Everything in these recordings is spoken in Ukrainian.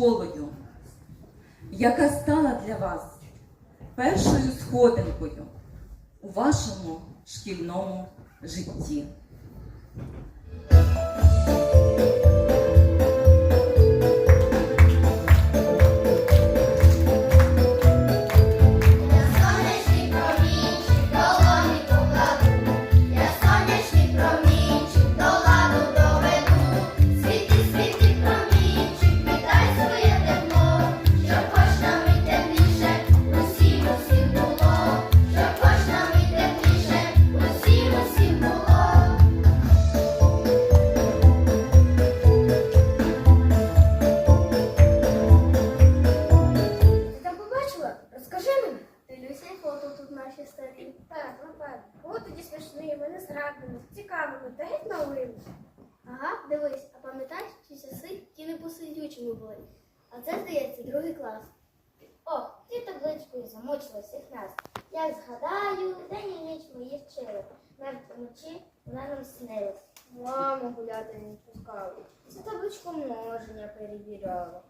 школою, яка стала для вас першою сходинкою у вашому шкільному житті. Вночі вона нам снилась. Мама гуляти не пускала. Цю табличку множення перевіряла.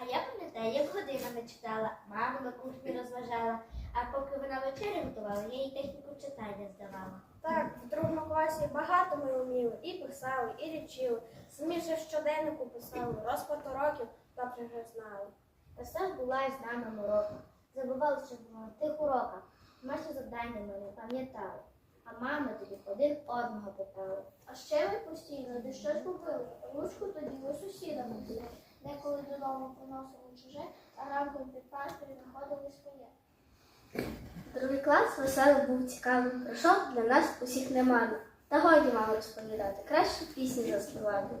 А я пам'ятаю, як годинами читала, маму на кухні розважала, а поки вона вечерю готувала, я їй техніку читання здавала. Так, в другому класі багато ми вміли. І писали, і лічили. Самі вже в щоденнику писали, розклад уроків добре вже знали. Та все ж була і з нами уроку. Забували, що було на тих уроках. Наші завдання ми не пам'ятали. А мами тоді один одного питали. А ще ви постійно де щось купили. Ручку тоді у сусіда купили. Деколи додому приносили чуже, а ранком під паркою знаходили своє. Другий клас веселий був цікавим. Пройшов для нас усіх немало. Та годі мало розповідати. Краще пісні заспівати.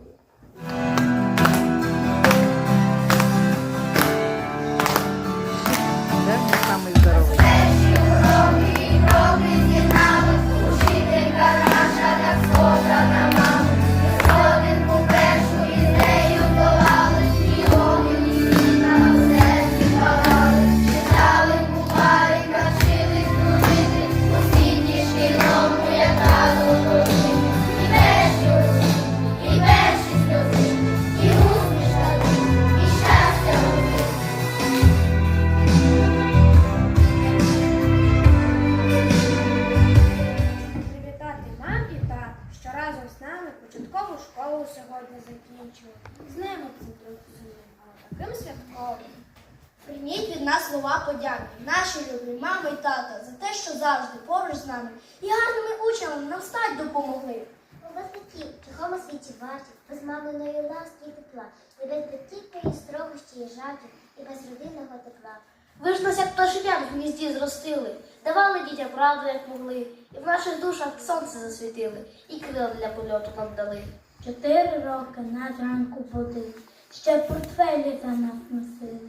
І гарними учнями нам стать допомогли. У вас батьків, чого ми світі варті, без маминої ласки і тепла, і без батьківської строгості і жартів, і без родинного тепла. Ви ж нас як пташенят в гнізді зростили, давали дітям раду, як могли, і в наших душах сонце засвітили, і крила для польоту нам дали. Чотири роки на ранку будили, ще портфелі за нас носили.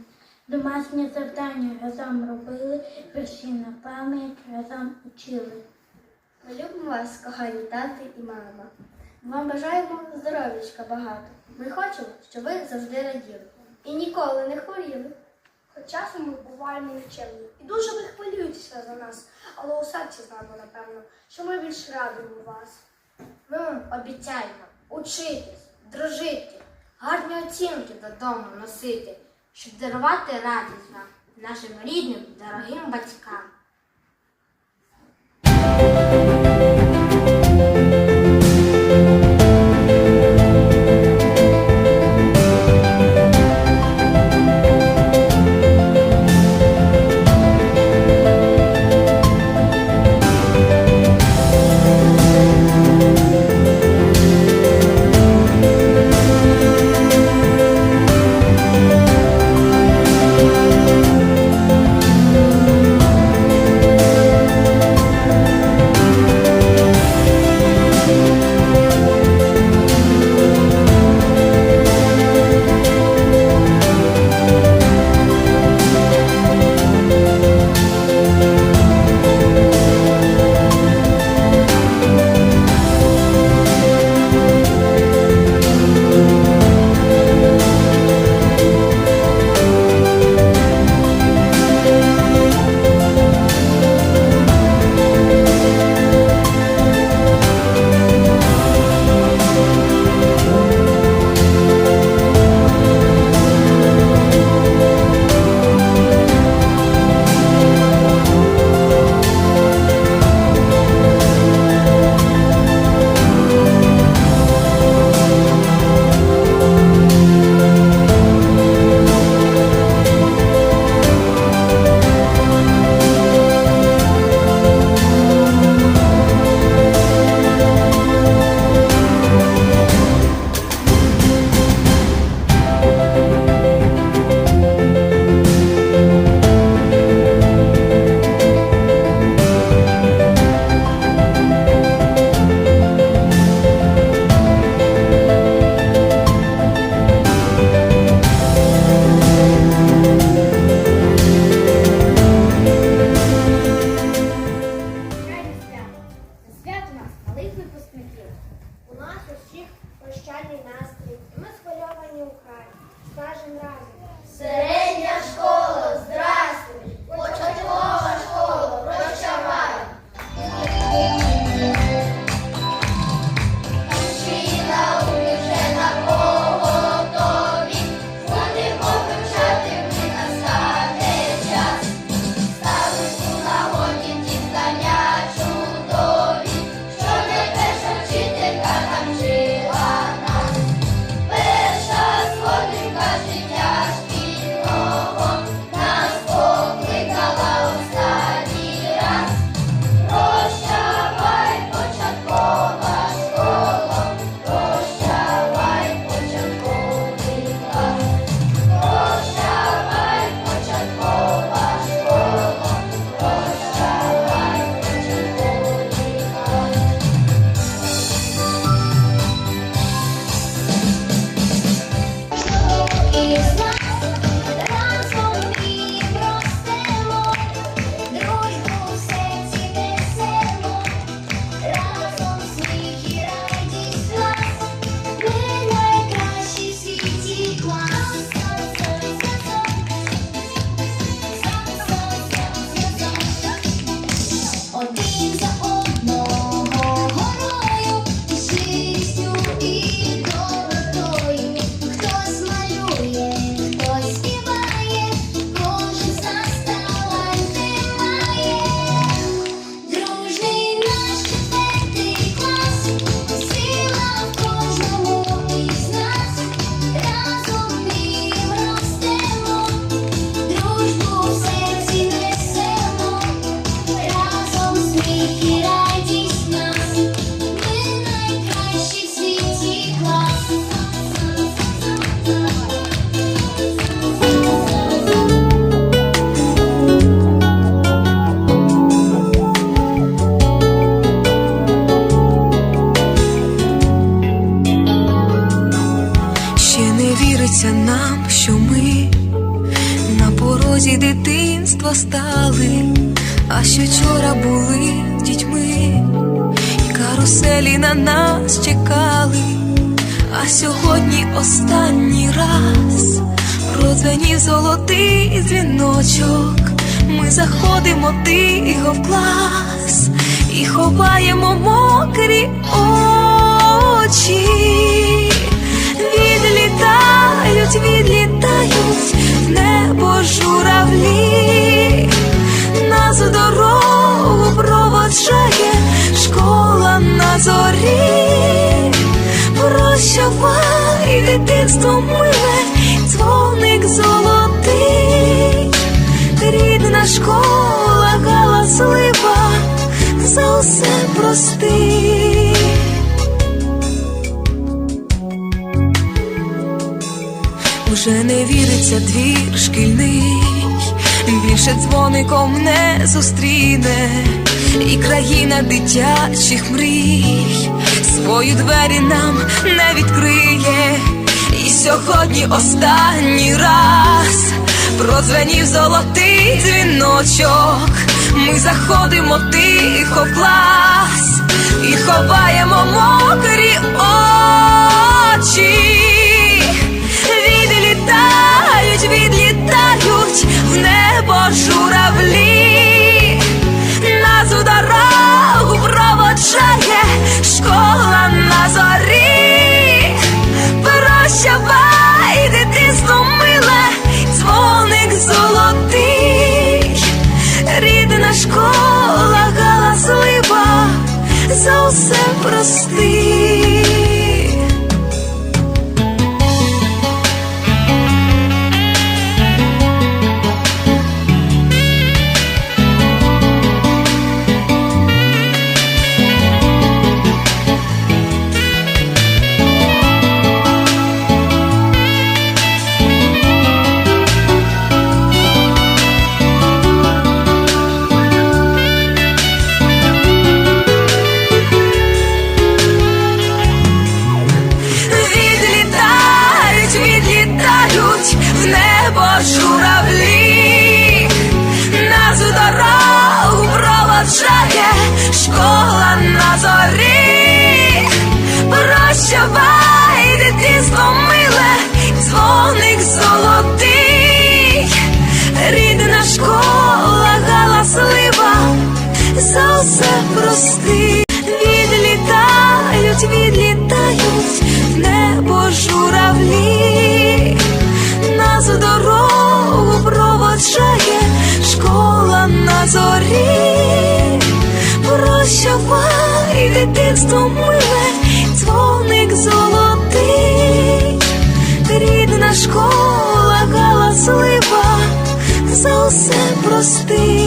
Домашні завдання разом робили, вірші на пам'ять разом учили. Ми любимо вас, кохані тати і мама. Вам бажаємо здоров'ячка багато. Ми хочемо, щоб ви завжди раділи і ніколи не хворіли. Хоч часом ми буваємо нікчемні і дуже ви хвилюєтеся за нас, але у серці знаємо, напевно, що ми більш радуємо вас. Ми вам обіцяємо учитись, дружити, гарні оцінки додому носити, щоб дарувати радість вам, нашим рідним, дорогим батькам. Дім. У нас усіх прощальний настрій, і ми схвильовані у край. Скажем разом. Дитинства стали, а що вчора були дітьми, і каруселі на нас чекали, а сьогодні останній раз продзвенів золотий дзвіночок. Ми заходимо тихо в клас і ховаємо мокрі очі. Відлітають, відлітають в небо журавлі, нас дорогу проводжає школа на зорі. Прощавай, дитинство миле, дзвоник золотий, рідна школа галаслива, за усе прости. Уже не віриться двір шкільний, більше дзвоником не зустріне, і країна дитячих мрій свої двері нам не відкриє. І сьогодні останній раз прозвенів золотий дзвіночок. Ми заходимо тихо в клас і ховаємо мокрі очі. Давай, дитинство миле, дзвоник золотий, рідна школа галаслива, за все прости, відлітають, відлітають в небо журавлі, нас в дорогу проводжає школа на зорі, прощавай, дитинство миле дзвоник золотий, рідна школа галаслива, за усе прости.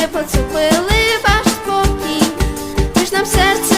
не поцупили ваш спокій, ти ж нам серце.